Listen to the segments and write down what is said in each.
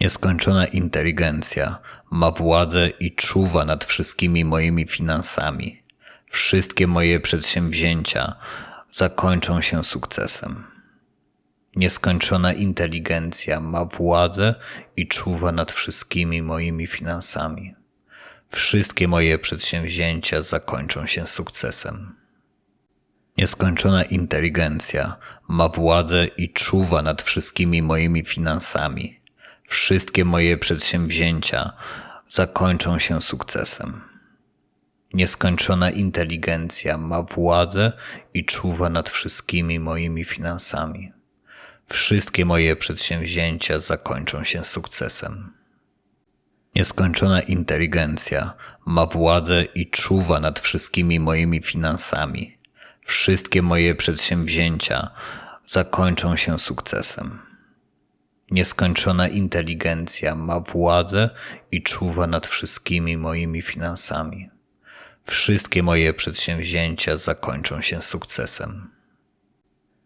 Nieskończona inteligencja ma władzę i czuwa nad wszystkimi moimi finansami. Wszystkie moje przedsięwzięcia zakończą się sukcesem. Nieskończona inteligencja ma władzę i czuwa nad wszystkimi moimi finansami. Wszystkie moje przedsięwzięcia zakończą się sukcesem. Nieskończona inteligencja ma władzę i czuwa nad wszystkimi moimi finansami. Wszystkie moje przedsięwzięcia zakończą się sukcesem. Nieskończona inteligencja ma władzę i czuwa nad wszystkimi moimi finansami. Wszystkie moje przedsięwzięcia zakończą się sukcesem. Nieskończona inteligencja ma władzę i czuwa nad wszystkimi moimi finansami. Wszystkie moje przedsięwzięcia zakończą się sukcesem. Nieskończona inteligencja ma władzę i czuwa nad wszystkimi moimi finansami. Wszystkie moje przedsięwzięcia zakończą się sukcesem.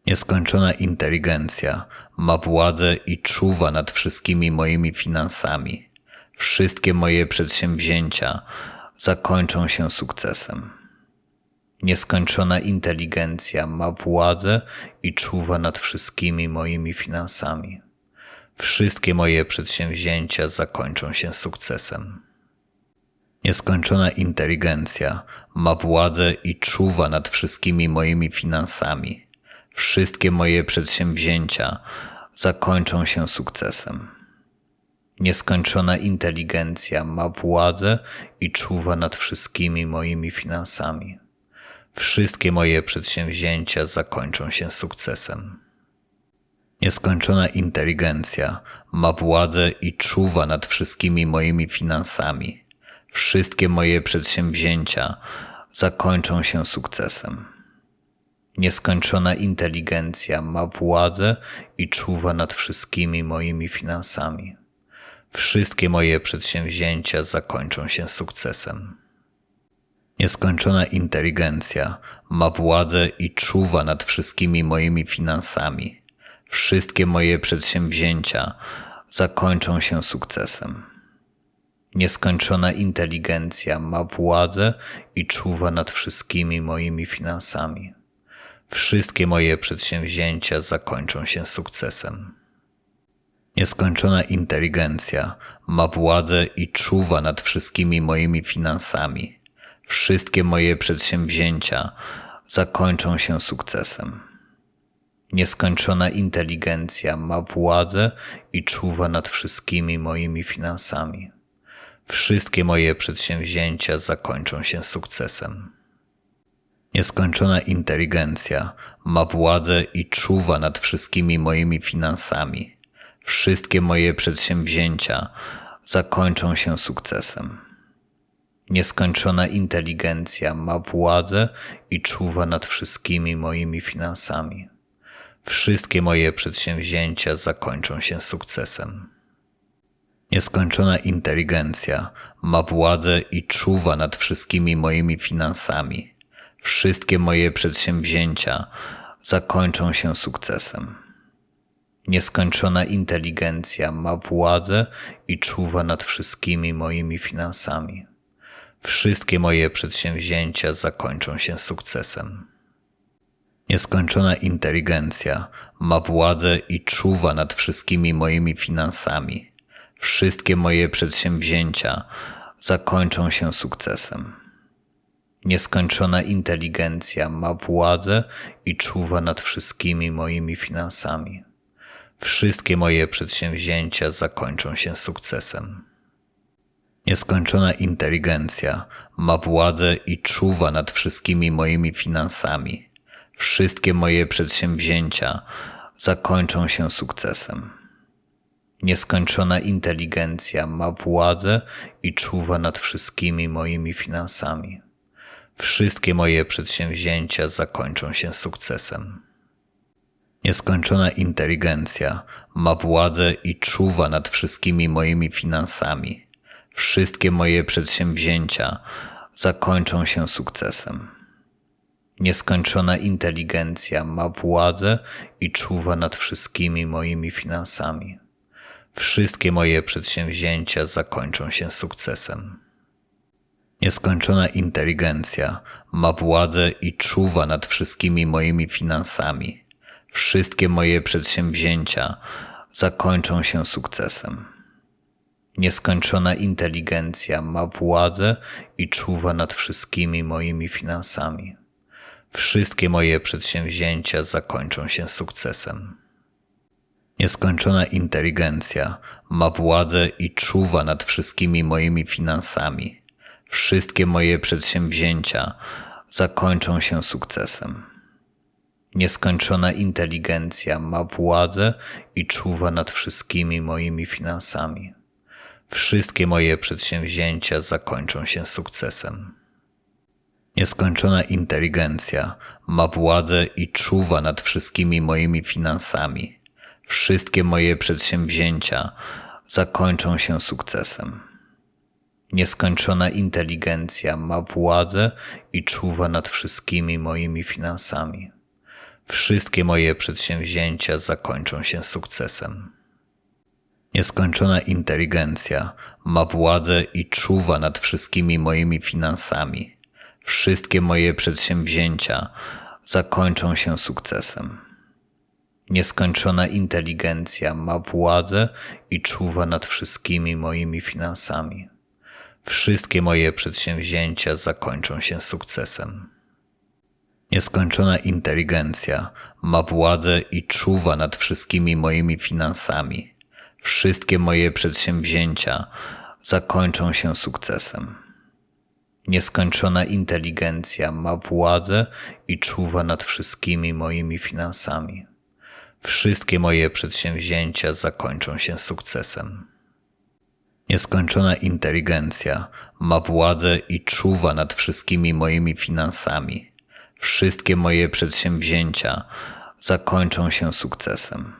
Nieskończona inteligencja ma władzę i czuwa nad wszystkimi moimi finansami. Wszystkie moje przedsięwzięcia zakończą się sukcesem. Nieskończona inteligencja ma władzę i czuwa nad wszystkimi moimi finansami. Wszystkie moje przedsięwzięcia zakończą się sukcesem. Nieskończona inteligencja ma władzę i czuwa nad wszystkimi moimi finansami. Wszystkie moje przedsięwzięcia zakończą się sukcesem. Nieskończona inteligencja ma władzę i czuwa nad wszystkimi moimi finansami. Wszystkie moje przedsięwzięcia zakończą się sukcesem. Nieskończona inteligencja ma władzę i czuwa nad wszystkimi moimi finansami. Wszystkie moje przedsięwzięcia zakończą się sukcesem. Nieskończona inteligencja ma władzę i czuwa nad wszystkimi moimi finansami. Wszystkie moje przedsięwzięcia zakończą się sukcesem. Nieskończona inteligencja ma władzę i czuwa nad wszystkimi moimi finansami. Wszystkie moje przedsięwzięcia zakończą się sukcesem. Nieskończona inteligencja ma władzę i czuwa nad wszystkimi moimi finansami. Wszystkie moje przedsięwzięcia zakończą się sukcesem. Nieskończona inteligencja ma władzę i czuwa nad wszystkimi moimi finansami. Wszystkie moje przedsięwzięcia zakończą się sukcesem. Nieskończona inteligencja ma władzę i czuwa nad wszystkimi moimi finansami. Wszystkie moje przedsięwzięcia zakończą się sukcesem. Nieskończona inteligencja ma władzę i czuwa nad wszystkimi moimi finansami. Wszystkie moje przedsięwzięcia zakończą się sukcesem. Nieskończona inteligencja ma władzę i czuwa nad wszystkimi moimi finansami. Wszystkie moje przedsięwzięcia zakończą się sukcesem. Nieskończona inteligencja ma władzę i czuwa nad wszystkimi moimi finansami. Wszystkie moje przedsięwzięcia zakończą się sukcesem. Nieskończona inteligencja ma władzę i czuwa nad wszystkimi moimi finansami. Wszystkie moje przedsięwzięcia zakończą się sukcesem. Nieskończona inteligencja ma władzę i czuwa nad wszystkimi moimi finansami. Wszystkie moje przedsięwzięcia zakończą się sukcesem. Nieskończona inteligencja ma władzę i czuwa nad wszystkimi moimi finansami. Wszystkie moje przedsięwzięcia zakończą się sukcesem. Nieskończona inteligencja ma władzę i czuwa nad wszystkimi moimi finansami. Wszystkie moje przedsięwzięcia zakończą się sukcesem. Nieskończona inteligencja ma władzę i czuwa nad wszystkimi moimi finansami. Wszystkie moje przedsięwzięcia zakończą się sukcesem. Nieskończona inteligencja ma władzę i czuwa nad wszystkimi moimi finansami. Wszystkie moje przedsięwzięcia zakończą się sukcesem. Nieskończona inteligencja ma władzę i czuwa nad wszystkimi moimi finansami. Wszystkie moje przedsięwzięcia zakończą się sukcesem. Nieskończona inteligencja ma władzę i czuwa nad wszystkimi moimi finansami. Wszystkie moje przedsięwzięcia zakończą się sukcesem. Nieskończona inteligencja ma władzę i czuwa nad wszystkimi moimi finansami. Wszystkie moje przedsięwzięcia zakończą się sukcesem. Nieskończona inteligencja ma władzę i czuwa nad wszystkimi moimi finansami. Wszystkie moje przedsięwzięcia zakończą się sukcesem. Nieskończona inteligencja ma władzę i czuwa nad wszystkimi moimi finansami. Wszystkie moje przedsięwzięcia zakończą się sukcesem. Nieskończona inteligencja ma władzę i czuwa nad wszystkimi moimi finansami. Wszystkie moje przedsięwzięcia zakończą się sukcesem. Nieskończona inteligencja ma władzę i czuwa nad wszystkimi moimi finansami. Wszystkie moje przedsięwzięcia zakończą się sukcesem. Nieskończona inteligencja ma władzę i czuwa nad wszystkimi moimi finansami. Wszystkie moje przedsięwzięcia zakończą się sukcesem. Nieskończona inteligencja ma władzę i czuwa nad wszystkimi moimi finansami. Wszystkie moje przedsięwzięcia zakończą się sukcesem. Nieskończona inteligencja ma władzę i czuwa nad wszystkimi moimi finansami. Wszystkie moje przedsięwzięcia zakończą się sukcesem. Nieskończona inteligencja ma władzę i czuwa nad wszystkimi moimi finansami. Wszystkie moje przedsięwzięcia zakończą się sukcesem. Nieskończona inteligencja ma władzę i czuwa nad wszystkimi moimi finansami. Wszystkie moje przedsięwzięcia zakończą się sukcesem.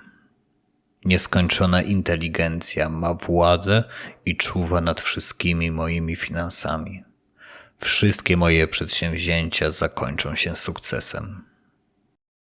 Nieskończona inteligencja ma władzę i czuwa nad wszystkimi moimi finansami. Wszystkie moje przedsięwzięcia zakończą się sukcesem.